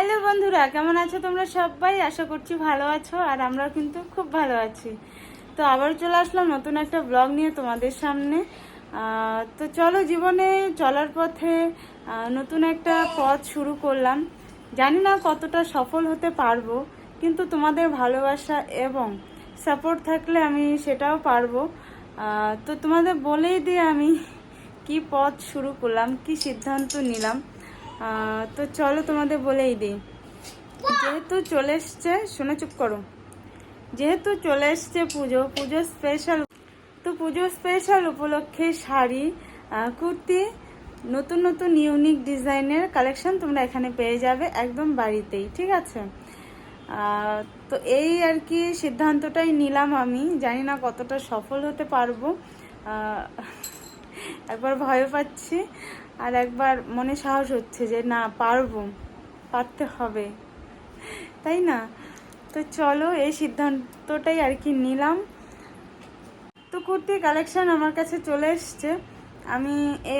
Hello বন্ধুরা, কেমন আছো তোমরা সবাই? আশা করছি ভালো আছো আর আমরা কিন্তু খুব ভালো আছি। তো আবার চলে আসলাম নতুন একটা ব্লগ নিয়ে তোমাদের সামনে। তো চলো জীবনে চলার পথে নতুন একটা পথ শুরু করলাম। জানি না কতটা সফল হতে পারব, কিন্তু তোমাদের ভালোবাসা এবং সাপোর্ট থাকলে আমি সেটাও পারব। তো তোমাদের বলেই দিয়ে আমি কি পথ শুরু করলাম, কি সিদ্ধান্ত নিলাম। তো চলো তোমাদের বলেই দিই। যেহেতু চলে এসছে, শুনে, চুপ করো। যেহেতু চলে এসছে পুজো পুজো স্পেশাল তো পুজো স্পেশাল উপলক্ষে শাড়ি কুর্তি, নতুন নতুন ইউনিক ডিজাইনের কালেকশন তোমরা এখানে পেয়ে যাবে একদম বাড়িতেই, ঠিক আছে? তো এই আর কি সিদ্ধান্তটাই নিলাম আমি। জানি না কতটা সফল হতে পারব। একবার ভয় পাচ্ছি, আর একবার মনে সাহস হচ্ছে যে না, পারব, পারতে হবে। তাই না? তো চলো, এই সিদ্ধান্তটাই আর কি নিলাম। তো কুর্তি কালেকশন আমার কাছে চলে এসছে। আমি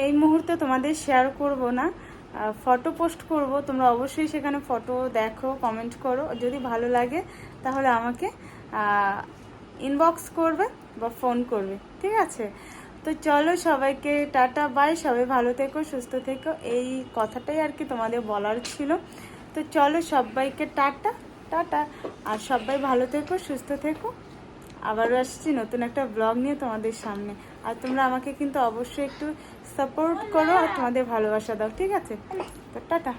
এই মুহূর্তে তোমাদের শেয়ার করব না ফটো পোস্ট করব। তোমরা অবশ্যই সেখানে ফটো দেখো কমেন্ট করো। যদি ভালো লাগে, তাহলে আমাকে ইনবক্স করবে বা ফোন করবে। ঠিক আছে? তো চলো সবাইকে টাটা বাই সবাই ভালো থেকো, সুস্থ থেকো। এই কথাটাই আর কি তোমাদের বলার ছিল। তো চলো সবাইকে টাটা টাটা। আর সবাই ভালো থেকো, সুস্থ থেকো। আবারও আসছি নতুন একটা ব্লগ নিয়ে তোমাদের সামনে। আর তোমরা আমাকে কিন্তু অবশ্যই একটু সাপোর্ট করো আর তোমাদের ভালোবাসা দাও, ঠিক আছে? তো টাটা।